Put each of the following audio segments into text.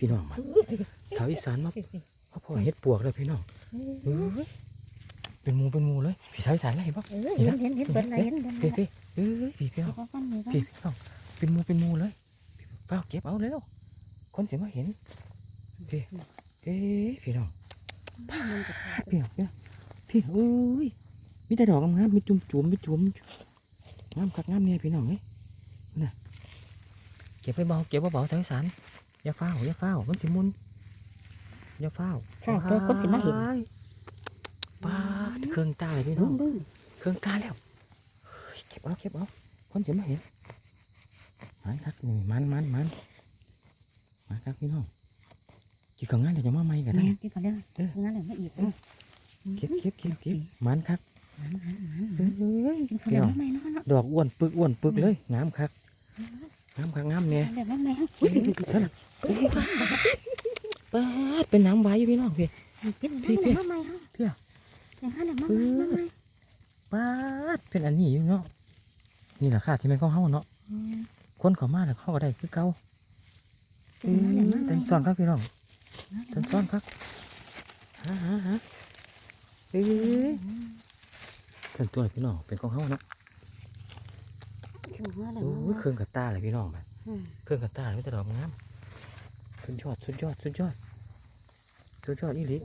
พี่น้องมาสาวอีสานมามาพ่อเฮ็ดปวกเลยพี่น้องเอ้ยเป็นหมูเป็นหมูเลยพี่สาวอีสานเลยเห็นปะเออเห็นเห็นเห็นเบิดเลยเห็นเบิดเลพี่ยพี่เอ้ยพี่พี่น้องเอาก้อนนี้ก่อนพี่พี่น้องเป็นหมูเป็นหมูเลยเฝ้าเก็บเอาแล้วคนเสียมาเห็นพี่เอ้ยพี่น้องมันจะพาพี่น้องพี่น้องพี่เอ้ยมีแต่ดอกงามๆมีจุ่มจุ่มๆมีจุ่มงามคักงามเนี่ยพี่น้องเอ้ยน่ะเก็บไปเบาเก็บเบาๆสาวอีสาน อย่าเฝ้าอย่าเฝ้ามันสิมุนอย่าเฝ้าค่ะตัวคนสิมาเห็นป้าดเครื่องตาเลยพี่น้เบิ่องงเบิ่งเครื่องตาแล้วเฮ้ยเก็บเอาเก็บเอาคนสิมาเห็นมันครับนี่มันมันมันมันครับพี่น้องกี่ของงานเดี๋ยวจะมาใหม่กันแม่ได้ที่เขาเรียกเอองั้นเลยไม่อีกเก็บเก็บเก็บเก็บมันครับมันมันมันเฮ้ยกินเขาพี่เรียกน้องว่าไม่เนาะเนาะดอกอ้วนปึกอ้วนปึกเลยงามครับ งามครับงามเนี่ยเรียกว่าไม่อุ้ยนั่นน่ะป้าดเป็นน้ำไว้อยู่พี่น้องพี่กินพี่พี่ว่าไม่ฮะพี่อะอย่างนั้นแหละมาไม่มาป้าดเป็นอันนี้อยู่เนาะนี่แหละค่ะที่แม่นของเฮาเนาะคนเขามาแล้วเขาก็ได้คือเก่าเป็นนั่นแหละมาแต่ซ่อนครับพี่น้องแต่ซ่อนครับฮะฮะฮะเอ้ยแต่ตัวพี่น้องเป็นของเฮาเนาะ ถึงว่าเลยโอ้ยเครื่องกับตาเลยพี่น้องมันอืมเครื่องกับตาเลยไม่แต่ดอกงามสุดยอดสุดยอดสุดยอดสุดยอดอีหลี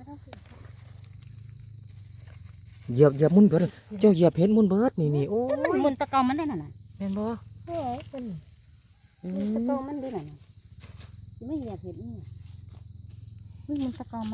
เหยียบเหยียบมุนเบิดเลยเจ้าเหยียบเห็นมุนเบิดนี่นี่โอ้มันยมุนตะกอมันได้น่ะน่ะแม่นบ่โอ้ยเป็นอืมุนตะกอมมันได้น่ะไม่อยากเห็นนี่มุนตะกอมัน